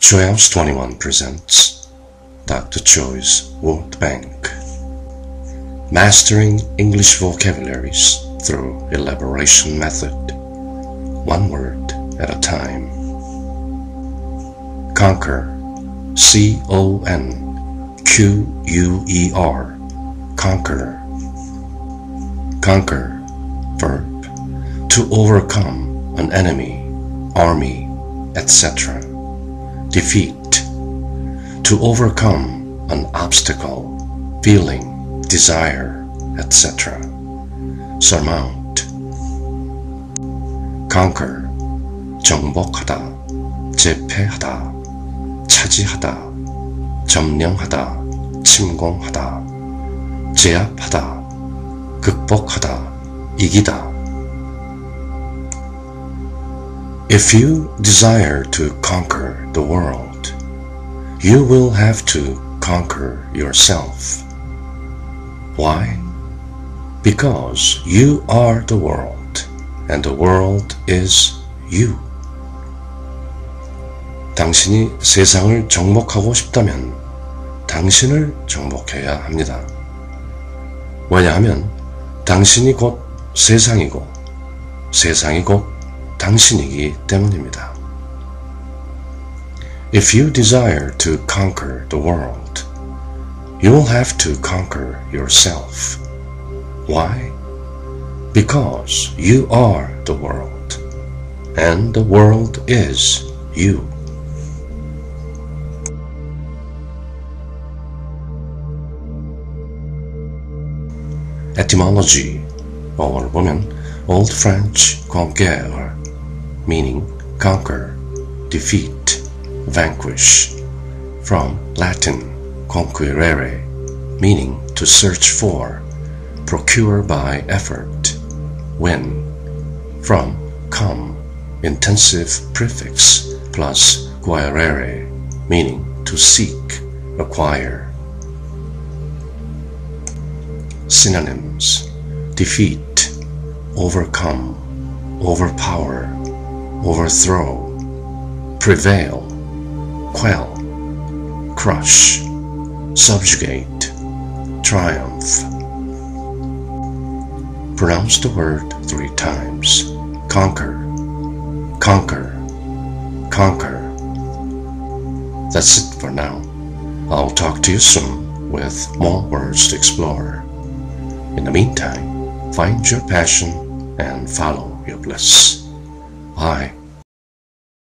Choice 21 presents Dr. Choi's Word Bank. Mastering English Vocabularies Through Elaboration Method. One word at a time. Conquer. C-O-N-Q-U-E-R Conquer. Conquer. Verb. To overcome an enemy, army, etc defeat, to overcome an obstacle, feeling, desire, etc. surmount, conquer, 정복하다, 제패하다, 차지하다, 점령하다, 침공하다, 제압하다, 극복하다, 이기다. If you desire to conquer the world, you will have to conquer yourself. Why? Because you are the world, and the world is you. 당신이 세상을 정복하고 싶다면 당신을 정복해야 합니다. 왜냐하면 당신이 곧 세상이고 세상이 곧 당신이기 때문입니다. If you desire to conquer the world, you will have to conquer yourself. Why? Because you are the world, and the world is you. Etymology 어원을 보면 Old French conquer meaning conquer, defeat, vanquish, from Latin conquirere, meaning to search for, procure by effort, win, from come, intensive prefix plus quaerere, meaning to seek, acquire. Synonyms. Defeat, overcome, overpower overthrow, prevail, quell, crush, subjugate, triumph. Pronounce the word three times. Conquer, conquer, conquer. That's it for now. I'll talk to you soon with more words to explore. In the meantime, find your passion and follow your bliss. Bye.